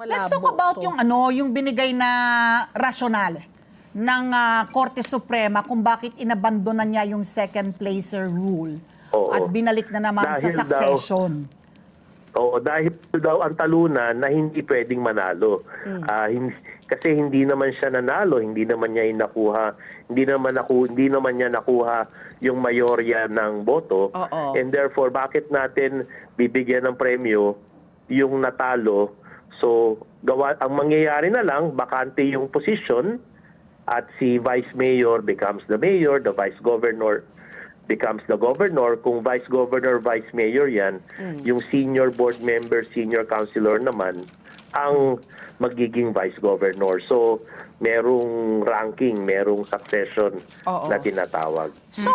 Let's talk about yung ano, yung binigay na rasyonal ng ah, Korte Suprema kung bakit inabandonan niya yung second placer rule Oo. at binalik na naman Dahil sa daw- succession. Oo, dahil daw ang talunan na hindi pwedeng manalo. Ah, hin- kasi hindi naman siya nanalo, hindi naman niya nakuha, hindi naman naku, hindi naman niya nakuha yung mayorya ng boto. Oo. And therefore, bakit natin bibigyan ng premyo yung natalo? So, gawa ang mangyayari na lang, bakante yung position at si vice mayor becomes the mayor, the vice governor becomes the governor. Kung vice governor, vice mayor yan, yung senior board member, senior councilor naman, ang magiging vice governor. So, merong ranking, merong succession Oo. na tinatawag. So,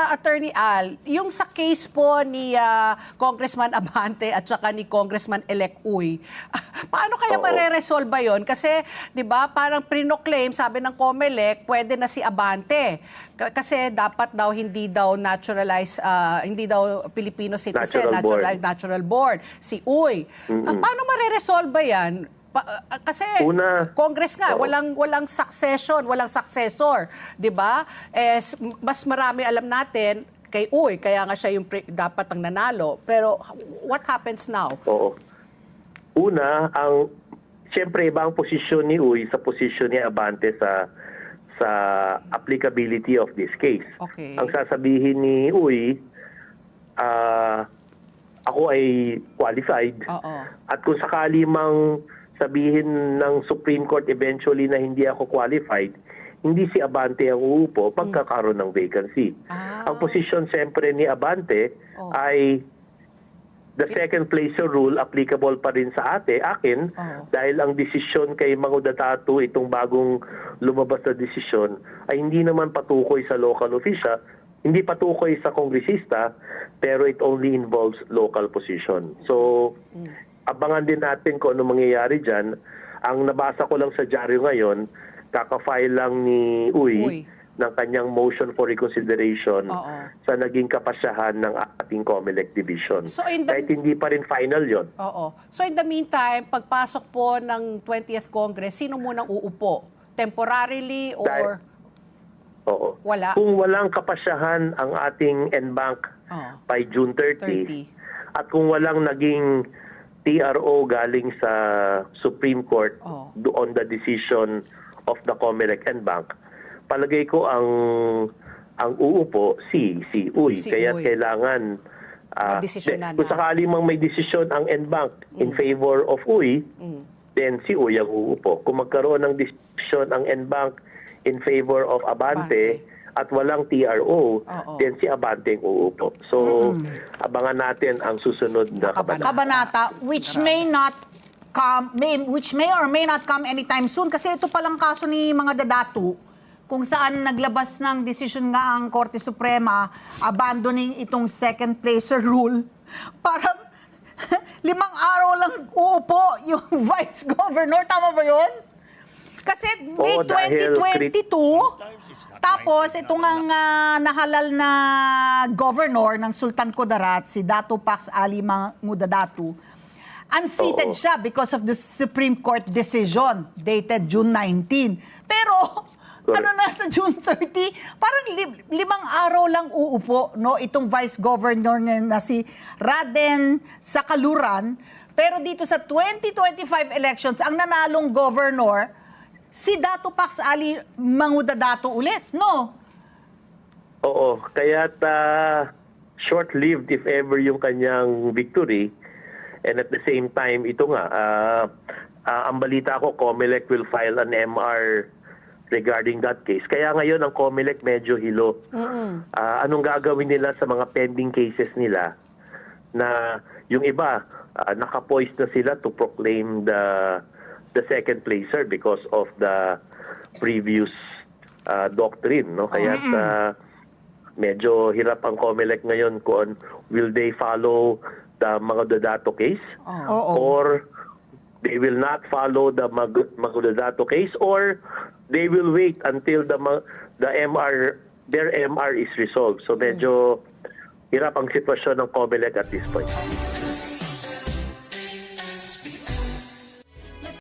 ah, Attorney Al, yung sa case po ni ah, Congressman Abante at saka ni Congressman-elect Uy, paano kaya Oo. mareresolve ba yun? Kasi, di ba, parang prinoclaim, sabi ng COMELEC, pwede na si Abante. K- Kasi dapat daw hindi daw naturalize, ah, hindi daw Filipino citizen, Natural born. naturalized natural born. Si Uy. Ah, paano mareresolve ba yan? Pa- ah, kasi Una, Congress nga, oo. walang walang succession, walang successor, 'di ba? Eh mas marami alam natin kay Uy, kaya nga siya yung pre- dapat ang nanalo. Pero what happens now? Oo. Una, ang siyempre iba ang posisyon ni Uy sa posisyon ni Abante sa sa applicability of this case. Okay. Ang sasabihin ni Uy, ah, ako ay qualified. Oo. At kung sakali mang sabihin ng Supreme Court eventually na hindi ako qualified, hindi si Abante ang uupo pagkakaroon ng vacancy. Ah. Ang posisyon siyempre ni Abante Oh. ay the second placer rule applicable pa rin sa ate, akin, Oo. dahil ang desisyon kay Manguda Tatu, itong bagong lumabas na desisyon, ay hindi naman patukoy sa local official, hindi patukoy sa kongresista, pero it only involves local position. So, abangan din natin kung ano mangyayari dyan. Ang nabasa ko lang sa dyaryo ngayon, kakafile lang ni Uy, Uy. ng kanyang motion for reconsideration Oo. sa naging kapasyahan ng ating COMELEC division. So in the- Kahit hindi pa rin final yon. Oo. So in the meantime, pagpasok po ng 20th Congress, sino munang uupo? Temporarily or Dahil- Oo. Wala. Kung walang kapasyahan ang ating NBank Oo. by June 30, 30. at kung walang naging TRO galing sa Supreme Court do- on the decision of the COMELEC NBank, palagay ko ang ang uupo si si Uy. Si Kaya Uy. kailangan ah, Magdesisyonan kung sakali mang may desisyon ang NBank in favor of Uy, then si Uy ang uupo. Kung magkaroon ng desisyon ang NBank in favor of Abante, at walang TRO, Oo. then si Abante ang uupo. So, abangan natin ang susunod na kabanata. Kabanata, which may not come, may, which may or may not come anytime soon. Kasi ito palang kaso ni mga dadatu, kung saan naglabas ng decision nga ang Korte Suprema abandoning itong second placer rule. Parang limang araw lang uupo yung vice governor. Tama ba yun? Kasi May Oo, dahil 2022, tapos itong ang ah, nahalal na governor ng Sultan Kudarat, si Datu Pax Ali Mangudadatu, unseated Oo. siya because of the Supreme Court decision dated June 19. Pero ano na sa June 30, parang li- limang araw lang uupo no itong vice governor niya na si Raden Sakaluran. Pero dito sa 2025 elections, ang nanalong governor si Dato Pax Ali Mangudadato ulit, no? Oo, kaya't ah, short-lived if ever yung kanyang victory. And at the same time, ito nga, ah, ah, ang balita ko, COMELEC will file an MR regarding that case. Kaya ngayon, ang COMELEC medyo hilo. Ah, anong gagawin nila sa mga pending cases nila na yung iba, ah, nakapoised na sila to proclaim the the second placer because of the previous ah, doctrine. No? Kaya ah, medyo hirap ang COMELEC ngayon kung will they follow the mga Dodato case Oo. or they will not follow the Mag- Magudato case or they will wait until the the MR their MR is resolved. So medyo hirap ang sitwasyon ng COMELEC at this point.